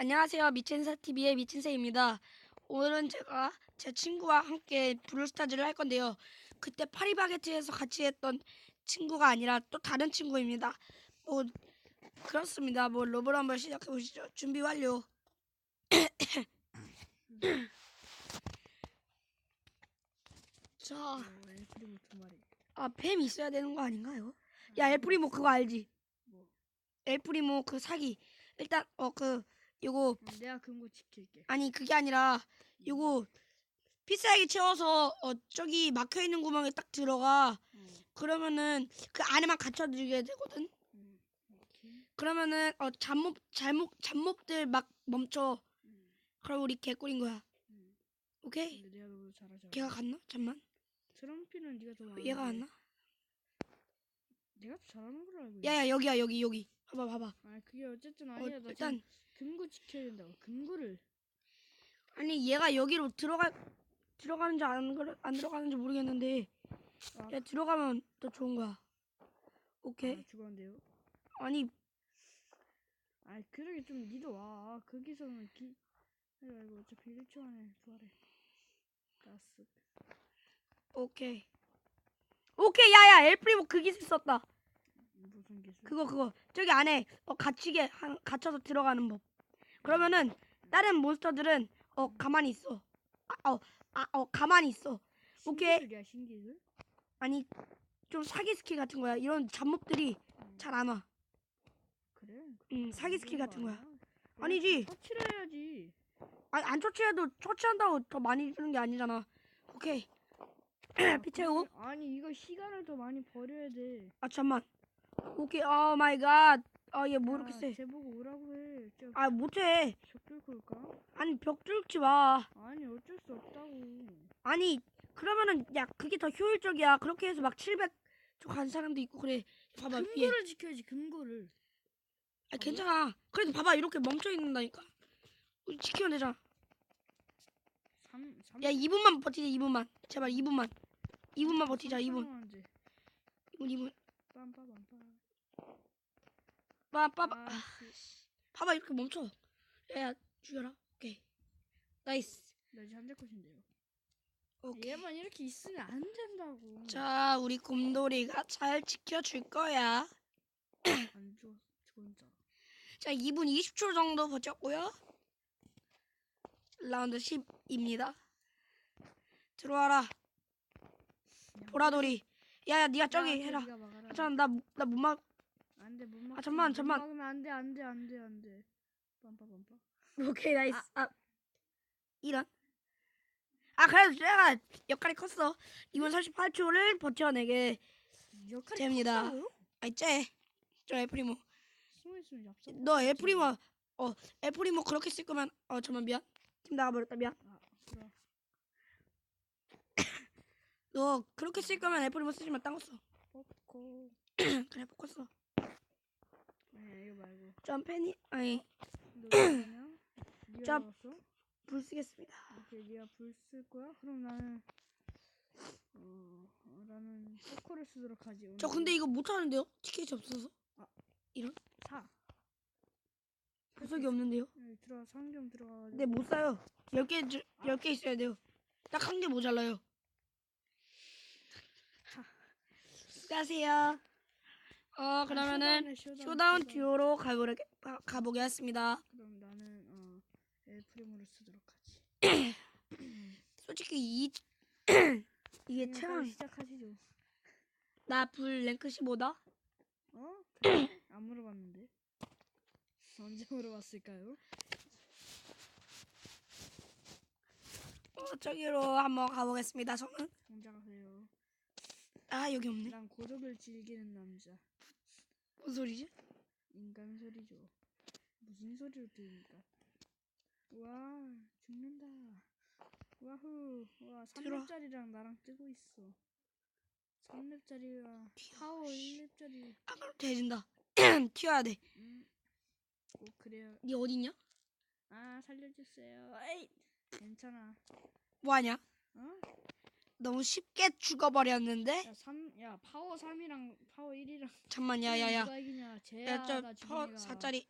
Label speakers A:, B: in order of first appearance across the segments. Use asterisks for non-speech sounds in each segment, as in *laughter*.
A: 안녕하세요. 미친사 TV의 미친새입니다. 오늘은 제가 제 친구와 함께 브롤스타즈를 할 건데요. 그때 파리바게트에서 같이 했던 친구가 아니라 또 다른 친구입니다. 뭐 그렇습니다. 뭐 로봇 한번 시작해 보시죠. 준비 완료. *coughs* 자. 아 뱀 있어야 되는 거 아닌가요? 야 엘프리모 그거 알지?
B: 뭐?
A: 엘프리모 그 사기. 일단 어 그 요거
B: 응, 내가 금고 지킬게.
A: 아니 그게 아니라 요거 피싸게 채워서 어 저기 막혀 있는 구멍에 딱 들어가
B: 응.
A: 그러면은 그 안에만 갇혀두게 되거든.
B: 응. 오케이.
A: 그러면은 어 잡몹 잡몹 잡몹들 막 멈춰.
B: 응.
A: 그럼 우리 개꿀인 거야.
B: 응.
A: 오케이?
B: 근데 내가 너무 잘하잖아.
A: 걔가 갔나? 잠만.
B: 트럼피는 네가 더 많아.
A: 얘가 왔나?
B: 내가 더 잘하는 걸로 알고 있어.
A: 야야 여기야 여기 여기. 봐봐 봐봐.
B: 아 그게 어쨌든
A: 어,
B: 아니야. 나
A: 일단
B: 지금 금고 지켜야 된다고. 금고를.
A: 아니 얘가 여기로 들어가 들어가는지 안, 그러- 안 들어가는지 모르겠는데
B: 아,
A: 야 들어가면 더 좋은 거야. 오케이?
B: 아 죽었는데요.
A: 아니
B: 아 그러게 좀 니도 와. 아, 거기서는 기. 아이고 어차피 1초 안에 부활해. 가스.
A: 오케이. 오케이 야야 엘프리모 그 기술 썼다.
B: 무슨 기술?
A: 그거 그거 저기 안에 어 갇히게 한, 갇혀서 들어가는 법. 그러면은 다른 몬스터들은 어 가만히 있어. 아 어 아 어 가만히 있어. 오케이.
B: 신기술이야 신기술?
A: 아니 좀 사기 스킬 같은 거야. 이런 잡몹들이
B: 응.
A: 잘안 와.
B: 그래.
A: 음 사기 스킬 같은
B: 거
A: 거야. 아니지.
B: 터치를 해야지.
A: 아니 안 처치해도 처치한다고 더 많이 주는 게 아니잖아. 오케이. *clears throat* 피 채우고.
B: 아니 이거 시간을 더 많이 버려야 돼.
A: 아 잠만. 오케이. 오 마이 갓. 아 얘 뭐 이렇게
B: 아,
A: 세?
B: 쟤 보고 오라고 해.
A: 저아 못해.
B: 벽 뚫고 올까?
A: 아니 벽 뚫지 마.
B: 아니 어쩔 수 없다고.
A: 아니 그러면은 야 그게 더 효율적이야 그렇게 해서 막 700간 사람도 있고 그래 봐봐 위에
B: 금고를 지켜야지 금고를.
A: 아 괜찮아 그래도 봐봐 이렇게 멈춰 있는다니까 우리 지키면 되잖아
B: 3
A: 3야 2분만 버티자 2분만 제발 2분만 2분만 버티자 2분
B: 2분.
A: 2분 2분
B: 빰빠빰빠.
A: 빠빠빠
B: 아,
A: 아,
B: 씨.
A: 봐봐 이렇게 멈춰. 야야 죽여라. 오케이. 나이스.
B: 나 이제 한대 컷인데요.
A: 오케이.
B: 얘만 이렇게 있으면 안 된다고.
A: 자 우리 곰돌이가 잘 지켜줄 거야. *coughs*
B: 안 죽어 죽었잖아.
A: 자 2분 20초 정도 버텼고요. 라운드 10입니다. 들어와라. 보라돌이. 야야 네가 저기 해라 아, 잠깐 나나못 막
B: 안돼 못 막.
A: 아, 잠만, 잠만.
B: 막으면 안돼 안돼 안돼 안돼. 빰빠 빰빠.
A: 오케이 나이스 아, 이런 아 그래도 내가 역할이 컸어 2분 38초를 버텨내게
B: 역할이
A: 됩니다. 아이 쟤저 엘프리모
B: 숨어 있으면 얍삽.
A: 너 엘프리모 어 엘프리모 그렇게 쓸 거면 어 잠만 미안 팀 나가버렸다 미안
B: 아 그래.
A: 너 그렇게 쓸 거면 엘프리모 쓰지만 딴거 써
B: 포코.
A: 그래 써
B: 아니 이거 말고.
A: 점팬이 아니
B: 너 뭐냐? *clears throat* 니가
A: 짭.
B: 나왔어?
A: 불 쓰겠습니다
B: 오케이 니가 불 쓸 거야? 그럼 나는 어 어, 나는 포코를 쓰도록 하지.
A: 저 근데 이거 못하는데요 티켓이 없어서
B: 사.
A: 구석이 없는데요
B: 여기 들어가 상점 들어가가지고.
A: 근데 못 사요 10개 주- 10개 있어야 돼요 딱 한 개 모자라요 수고하세요 어
B: 아,
A: 그러면은
B: 쇼다운.
A: 듀오로 가보려, 가, 가보겠습니다
B: 그럼 나는 어 엘프리모를 쓰도록 하지. *clears throat*
A: 솔직히 이 *clears throat* 이게
B: 빨리 시작하시죠.
A: 나불 랭크 15다
B: 어? *clears throat* 안 물어봤는데. 언제 물어봤을까요?
A: 어, 저기로 한번 가보겠습니다 저는
B: 혼자 가세요.
A: 아 여기 없네
B: 난 고독을 즐기는 남자.
A: 뭔 소리지?
B: 인간 소리죠. 무슨 소리로 들립니까? 와 죽는다. 와후 와
A: 들어와.
B: 3렙짜리랑 나랑 뜨고 있어. 3렙짜리가 파워 1렙짜리.
A: 아 그럼 돼진다 튀어야 돼니
B: 음. 꼭 그래요.
A: 어딨냐?
B: 아 살려주세요. 에이 괜찮아.
A: 뭐하냐?
B: 어?
A: 너무 쉽게 죽어버렸는데
B: 야, 3, 야 파워 3이랑 파워 1이랑
A: 잠만 야야야
B: 누가 이기냐? 쟤야
A: 야저
B: 지금이가.
A: 4짜리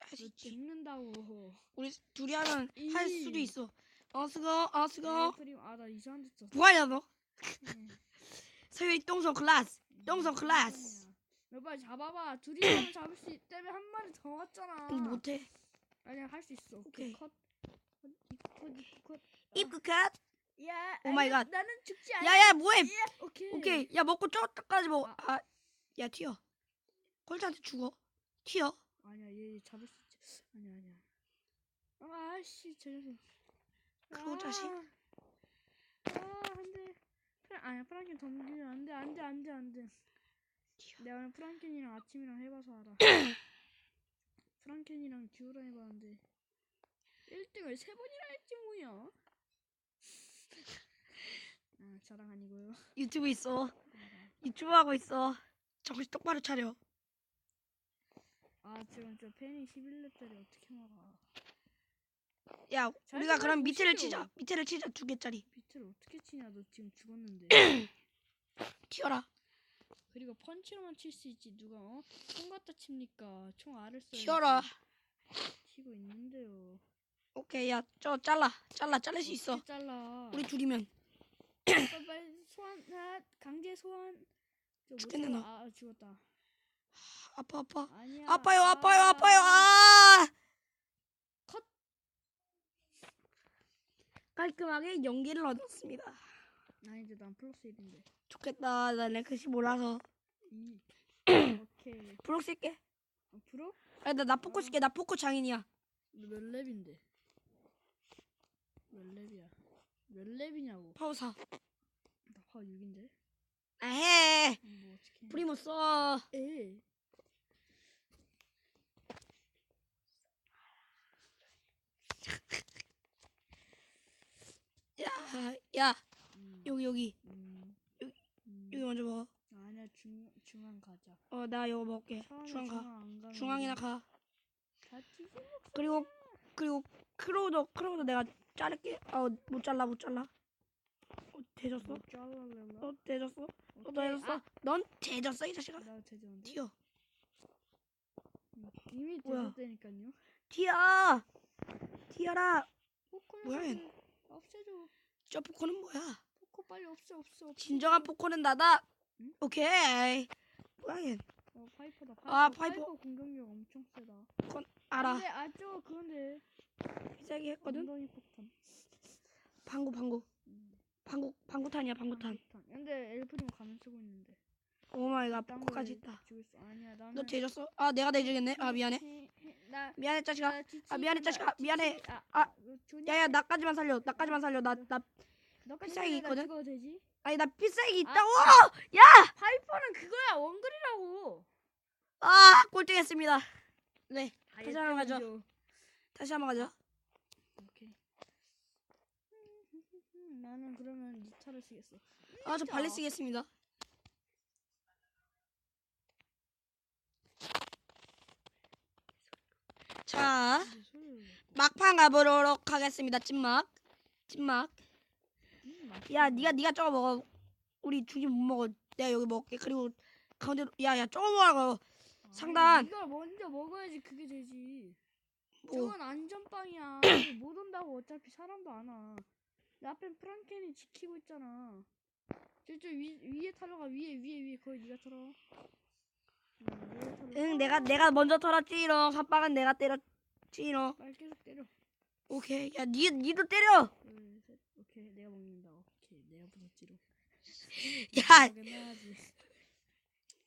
B: 할수너
A: 있지.
B: 죽는다고.
A: 우리 둘이 하면 할
B: 이.
A: 수도 있어. 어 수고 어 수고.
B: 프림 아나 이상한 데 썼어.
A: 뭐하냐 너?
B: 네.
A: 서유리 *laughs* 똥손 클래스. 똥손 클래스.
B: 너 빨리 잡아봐. 둘이 하면 잡을 수 있다며 한 마리 더 왔잖아.
A: 근데 못해.
B: 아니야 할 수 있어.
A: 오케이.
B: 오케이 컷. 컷, 컷, 컷, 컷.
A: 입구 컷.
B: 야.
A: 오 마이 갓.
B: 나는 죽지 않아.
A: 야야 뭐해?
B: 예, 오케이.
A: 오케이. 야 먹고 저까지 먹어.
B: 아.
A: 아. 야 튀어. 콜트한테 죽어. 튀어.
B: 아니야 얘 잡을 수 있지. 아니야 아니야. 아씨 저 녀석.
A: 그거 자식.
B: 아 안 돼. 프라 아니야 프랑켄 덤비면 안 돼 안 돼 안 돼 안 돼.
A: 튀어.
B: 내가 오늘 프랑켄이랑 아침이랑 해봐서 알아. *coughs* 프랑켄이랑 듀오랑 해봤는데 1등을 세 번이나 했지 뭐야. 아 자랑 아니고요. *laughs*
A: 유튜브 있어. 유튜브 하고 있어. 정신 똑바로 차려.
B: 아 지금 저 팬이 11렙짜리 어떻게 막아?
A: 야
B: 잘
A: 우리가 그럼
B: 생각해
A: 밑에를. 치자. 밑에를 치자 두 개짜리.
B: 비트를 어떻게 치냐? 너 지금 죽었는데. *clears throat*
A: 튀어라.
B: 그리고 펀치로만 칠 수 있지 누가 어? 총 갖다 칩니까? 총 알을 써.
A: 튀어라.
B: 치고 있는데요.
A: 오케이 야 저 잘라. 잘라 자를 수 있어.
B: 어떻게 잘라.
A: 우리 둘이면.
B: 빨리 빨리 소환 아, 강제 소환.
A: 죽겠네,
B: 살아.
A: 너.
B: 아 죽었다.
A: 아파 아파.
B: 아니야.
A: 아파요
B: 아,
A: 아파요 아파요 아.
B: 컷.
A: 깔끔하게 연기를 얻었습니다.
B: 아니지 난 플러스 1인데.
A: 좋겠다. 나 랭크시 몰라서.
B: 이. 오케이. *clears throat*
A: 브록 쓸게.
B: 어, 프로?
A: 아니 나, 나 포코 쓸게. 나 포코 장인이야.
B: 너몇 렙인데? 몇 렙이야? 몇 렙이냐고?
A: 파우사.
B: 나 파워 6인데.
A: 아 해.
B: 뭐 어떻게?
A: 프리모 써.
B: 에.
A: 야, 야,
B: 음.
A: 여기 여기
B: 음.
A: 여기-
B: 음.
A: 여기 먼저 먹어.
B: 아니야 중 중앙 가자.
A: 어, 나 이거.
B: 처음에
A: 중앙 가. 중앙이나 가.
B: 같이
A: 그리고 그리고 크로우도 크로우도 내가 자를게. 어, 못 잘라 못 잘라. 어, 대졌어?
B: 뭐 잘라려나?
A: 어, 대졌어? 어, 너
B: 오케이.
A: 대졌어? 넌 대졌어 이 자식아.
B: 아, 나 제대로인데.
A: 튀어.
B: 음, 이미
A: 뭐야?
B: 되었다니까요.
A: 튀어. 튀어라.
B: 포코
A: 뭐야, 얘.
B: 없애줘.
A: 저 포코는 뭐야?
B: 포코 빨리 없애 없애 없애.
A: 진정한 포코는 나다.
B: 응?
A: 오케이. 뭐야 얘?
B: 어 파이퍼다. 파이퍼.
A: 아, 파이퍼.
B: 공격력 엄청 세다.
A: 알아.
B: 근데 아저 그건데.
A: 비싸게 했거든.
B: 엉덩이 폭탄.
A: 방구 방구.
B: 음.
A: 방구 방구탄이야 방구탄.
B: 폭탄. 근데 엘프림 가면 쓰고 있는데.
A: 오 마이 갓
B: 딴
A: 포코까지
B: 거에
A: 있다.
B: 죽을 수 아니야 나는.
A: 너 대졌어? 아 내가 대주겠네. 아 미안해.
B: 나
A: 미안해 자식아.
B: 나 지치-
A: 아, 미안해,
B: 나
A: 자식아. 미안해.
B: 지치- 아,
A: 아,
B: 너 좋냐?
A: 야야 나까지만 살려. 나까지만 살려. 나 나
B: 너까지 내가
A: 있거든?
B: 죽어도 되지?
A: 아니 나 필살기
B: 아,
A: 있다고.
B: 파이퍼는 그거야 원글이라고.
A: 아 꼴등했습니다. 네
B: 다시
A: 한번 가죠. 다시 한번 가자.
B: 오케이. *laughs* 나는 그러면 니타를 쓰겠어.
A: 아 저 발레 쓰겠습니다. 자
B: 근데 소리를
A: 막판 가보도록 하겠습니다. 찐막 찐막.
B: 음,
A: 야. 니가 니가 저거 먹어. 우리 중심 못 먹어. 내가 여기 먹을게. 그리고 가운데로 야야 저거 먹으라고. 상단.
B: 이걸 먼저 먹어야지 그게 되지.
A: 뭐
B: 저건 안전빵이야. *clears throat* 못 온다고 어차피 사람도 안 와. 내 앞엔 프랑켄이 지키고 있잖아. 저저 위 위에 타러 가 위에 위에 위에 거기 네가 털어. 응, 털어.
A: 응 내가 내가 먼저 털었지롱. 선빵은 내가 때렸지롱.
B: 빨리 계속 때려.
A: 오케이. 야니 니도 때려.
B: 둘, 셋. 오케이, 내가 먹는다. 오케이, 내가 부었지로. *laughs*
A: 야.
B: 나지.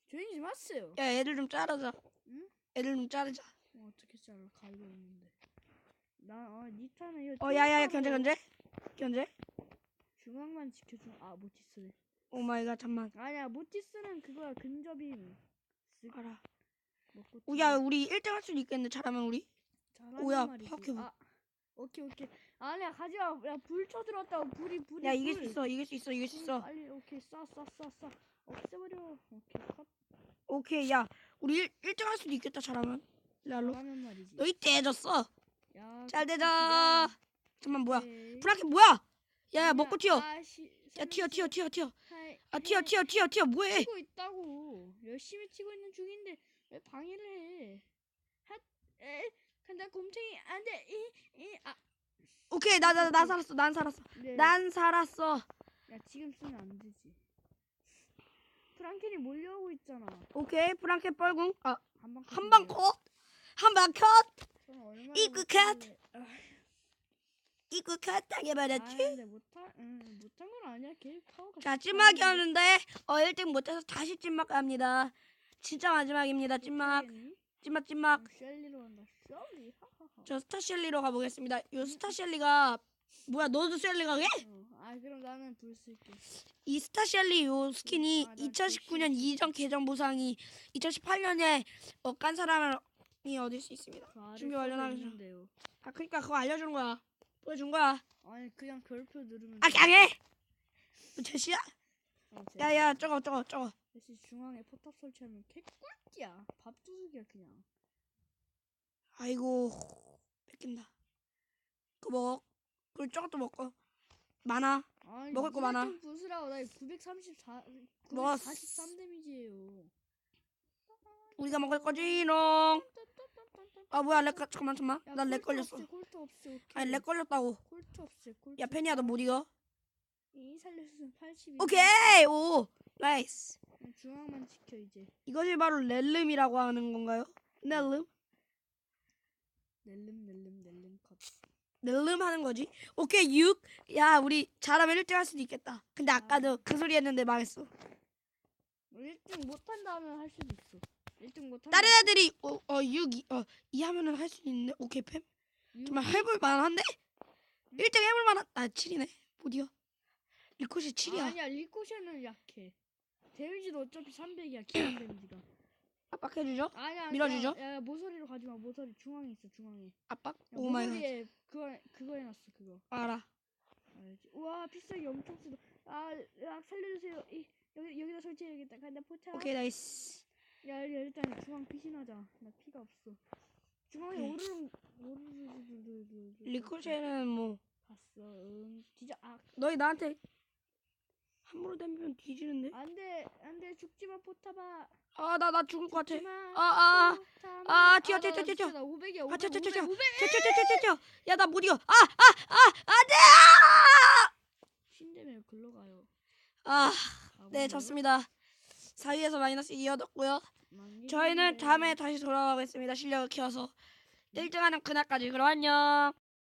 B: 조용히 좀 하세요.
A: 야 애들 좀 자르자.
B: 응?
A: 애들 좀 자르자.
B: 어, 어떻게 잘라? 가위가 있는데. 나, 어, 니타는 이거.
A: 어 야야야 견제 견제 견제.
B: 중앙만 지켜줘. 아, 모티스네.
A: 오마이갓 잠만.
B: 아니야, 모티스는 그거야. 근접임. 쓱
A: 알아.
B: 먹고.
A: 오, 야 우리 1등 할 수도 있겠네. 잘하면 우리.
B: 잘하는
A: 오야,
B: 말이지.
A: 파악해봐.
B: 아, 오케이, 오케이. 아니야, 가지마. 야, 불 쳐들었다고. 불이, 불이.
A: 야 이길 수
B: 불.
A: 있어. 이길 수 있어. 이길
B: 수불
A: 있어.
B: 빨리, 오케이. 쏴, 쏴, 쏴, 쏴. 없애버려. 오케이, 컷.
A: 오케이 야 우리 1, 1등 할 수도 있겠다. 잘하면. 랄로. 너희 떼졌어.
B: 야,
A: 잘
B: 그-
A: 되자.
B: 야,
A: 잠만 뭐야?
B: 오케이.
A: 브라켓 뭐야? 야야 먹고 튀어.
B: 아, 시-
A: 야 튀어 튀어 튀어 튀어. 아 튀어
B: 해.
A: 튀어 튀어 튀어 뭐해?
B: 치고 있다고 열심히 치고 있는 중인데 왜 방해를 해? 핫, 에, 나 곰탱이 안돼 이 이 아
A: 오케이 나 나 나 살았어 난 살았어
B: 네.
A: 난 살았어
B: 야 지금 쓰면 안 되지 프랑켄이 몰려오고 있잖아
A: 오케이 프랑켓 뻘궁 아
B: 한 방
A: 한방 컷! 한방 컷! 이거 컷! 이거 컷 당해버렸지?
B: 아 근데 못한 응 못한 건 아니야. 걔 타워가.
A: 자
B: 진짜
A: 찐막이었는데 어 1등 못해서 다시 찐막 갑니다. 진짜 마지막입니다 찐막? 찐막 찐막.
B: 음, 셸리로 간다. 셸리? 하하하.
A: 저 스타 셸리로 가보겠습니다. 요 스타 셸리가 뭐야 너도 셸리가 해?
B: 어, 아 그럼 나는 불 쓸게.
A: 이 스타 셸리 요 스킨이
B: 아, 나
A: 2019년
B: 글씨.
A: 이전 계정 보상이 2018년에 어, 깐 사람 이 얻을 수 있습니다.
B: 그
A: 준비 완료하겠습니다. 아 그니까 그거 알려주는 거야. 보여준 거야.
B: 아니 그냥 별표 누르면
A: 아
B: 돼.
A: 강해! 뭐 제시야? 야야 저거 저거 저거.
B: 대신 중앙에 포탑 설치하면 개꿀띠야. 밥도둑이야 그냥.
A: 아이고 뺏긴다. 그거 먹어. 그리고 저것도 먹고 많아.
B: 아니
A: 먹을 거 많아.
B: 좀 부수라고. 나 934
A: 먹었어.
B: 943 데미지예요.
A: 우리가 먹을 거지롱 아 뭐야 렉 걸- 잠깐만 잠깐만. 난렉 걸렸어.
B: 콜트 오케이.
A: 아니 렉 걸렸다고.
B: 콜트 없애 콜트
A: 야 페니야 너 못 이겨?
B: 이 살려주면 80
A: 오케이! 오 나이스.
B: 중앙만 지켜 이제.
A: 이것이 바로 렐름이라고 하는 건가요? 렐름?
B: 낼름 낼름 낼름 컷.
A: 렐름 하는 거지? 오케이 6야 우리 잘하면 1등 할 수도 있겠다. 근데 아까도 그 소리 했는데 망했어.
B: 1등 못한다면 할 수도 있어 1등 못한다
A: 다른 애들이 어, 어 6, 2, 어, 2 하면은 할 수 있는데 오케이 팸 정말 해볼 만한데? 1등 해볼 만한 아 7이네. 못 이겨 리코시 7이야.
B: 아니야. 리코션은 약해. 데미지도 어차피 300이야. 기본 *coughs* 데미지가.
A: 압박해주죠?
B: 아니야
A: 밀어주죠?
B: 야, 야 모서리로 가지마. 모서리 중앙에 있어 중앙에.
A: 압박?
B: 야,
A: 오마이갓
B: 모서리에 그거 그거 해놨어 그거.
A: 알아.
B: 알지. 우와 필살기 엄청 쓰다. 아 야, 살려주세요. 이 여기 여기다 설치해야겠다. 간다 포착.
A: 오케이 나이스
B: 야, 야 일단 중앙 피신하자. 나 피가 없어. 중앙에
A: 오케이.
B: 오르륵 오르륵
A: 리코시는 뭐.
B: 봤어. 응. 진짜 아.
A: 너희 나한테 함부로 덤비면 뒤지는데?
B: 안돼. 안돼. 죽지 마 포타봐
A: 아나 나 죽을 것 같아.
B: 죽지마
A: 아, 아. 아, 튀어,
B: 나
A: 튀어, 튀어, 튀어.
B: 나 500이야
A: 아, 튀어,
B: 500
A: 튀어, 튀어, 튀어.
B: 500
A: 튀튀튀튀튀 야나 못 이겨. 아아아 안돼!
B: 신대면 글러 가요.
A: 아
B: 아,
A: 네? 졌습니다 4위에서 마이너스 2 얻었고요. 저희는. 다음에 다시 돌아가겠습니다. 실력을 키워서. 1등하는 그날까지. 그럼 안녕